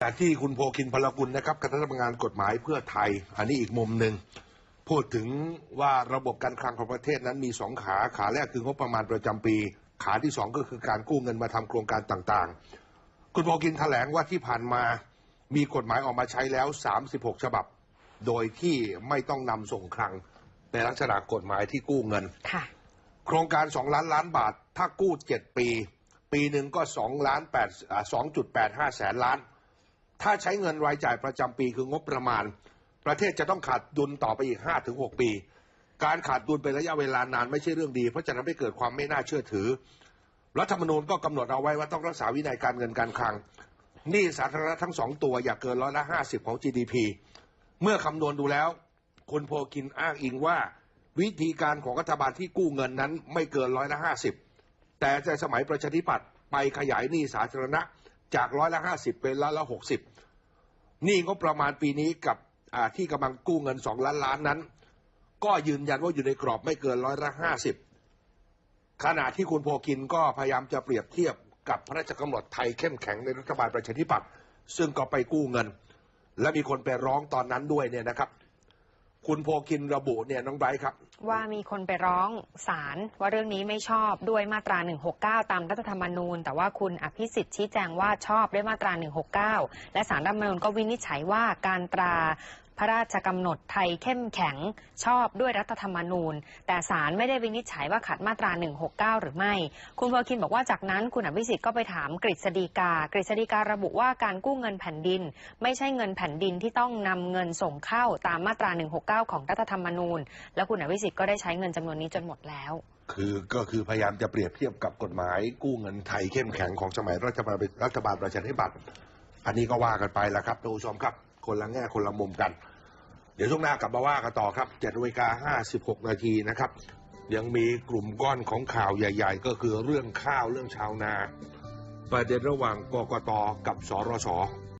แต่ที่คุณโพคินพลกุลนะครับคณะทำงานกฎหมายเพื่อไทย อันนี้อีกมุมหนึ่งพูดถึงว่าระบบการคลังของประเทศนั้นมีสองขาขาแรกคืองบประมาณประจำปี ขาที่สองก็คือการกู้เงินมาทำโครงการต่างๆ คุณโพคินแถลงว่าที่ผ่านมามีกฎหมายออกมาใช้แล้ว 36 ฉบับ โดยที่ไม่ต้องนำส่งคลังในลักษณะกฎหมายที่กู้เงินค่ะโครงการ2ล้านล้านบาท ถ้ากู้7ปี ปีหนึ่งก็2ล้าน8อ่า2.85แสนล้าน ถ้าใช้เงินรายจ่ายประจำปีคืองบประมาณ ประเทศจะต้องขาดดุลต่อไปอีก 5-6 ปี การขาดดุลเป็นระยะเวลานานไม่ใช่เรื่องดี เพราะจะทำให้เกิดความไม่น่าเชื่อถือ รัฐธรรมนูญก็กำหนดเอาไว้ว่าต้องรักษาวินัยการเงินการคลังหนี้สาธารณะทั้งสองตัวอย่าเกินร้อยละ50ของ GDP เมื่อคำนวณดูแล้วคุณโพกินอ้างอิงว่า วิธีการของรัฐบาลที่กู้เงินนั้นไม่เกินร้อยละห้าสิบแต่ในสมัยประชาธิปัตย์ไปขยายหนี้สาธารณะ จากร้อยละห้าสิบเป็นร้อยละหกสิบนี้งบประมาณปีนี้กับที่กำลังกู้เงินสองล้านล้านนั้น ก็ยืนยันว่าอยู่ในกรอบไม่เกินร้อยละห้าสิบขณะที่คุณโพกินก็พยายามจะเปรียบเทียบกับพระราชกำหนดไทยเข้มแข็งในรัฐบาลประชาธิปัตย์ซึ่งก็ไปกู้เงิน และมีคนไปร้องตอนนั้นด้วยเนี่ยนะครับ คุณโพคินระบุเนี่ยน้องไบรท์ครับ ว่ามีคนไปร้องศาลว่าเรื่องนี้ไม่ชอบด้วยมาตรา 169 ตามรัฐธรรมนูญ แต่ว่าคุณอภิสิทธิ์ชี้แจงว่าชอบด้วยมาตรา 169 และศาลรัฐธรรมนูญก็วินิจฉัยว่าการตรา พระราชกำหนดไทยเข้มแข็งชอบด้วยรัฐธรรมนูญ แต่ศาลไม่ได้วินิจฉัยว่าขัดมาตรา 169 หรือไม่ คุณพอคินบอกว่าจากนั้นคุณอภิสิทธิ์ก็ไปถามกฤษฎีกา กฤษฎีการะบุว่าการกู้เงินแผ่นดิน ไม่ใช่เงินแผ่นดินที่ต้องนำเงินส่งเข้าตามมาตรา 169 ของรัฐธรรมนูญ แล้วคุณอภิสิทธิ์ก็ได้ใช้เงินจำนวนนี้จนหมดแล้วคือก็คือพยายามจะเปรียบเทียบกับกฎหมาย กู้เงินไทยเข้มแข็งของสมัยรัฐบาลรัฐบาลประชาธิปัตย์อันนี้ก็ว่ากันไปแล้วครับท่านผู้ชมครับ คนละแง่คนละมุมกัน เดี๋ยวช่วงหน้ากลับมาว่ากันต่อครับ7นาฬิกา56นาทีนะครับ ยังมีกลุ่มก้อนของข่าวใหญ่ ๆ ก็คือเรื่องข้าวเรื่องชาวนา ประเด็นระหว่างกกตกับสรส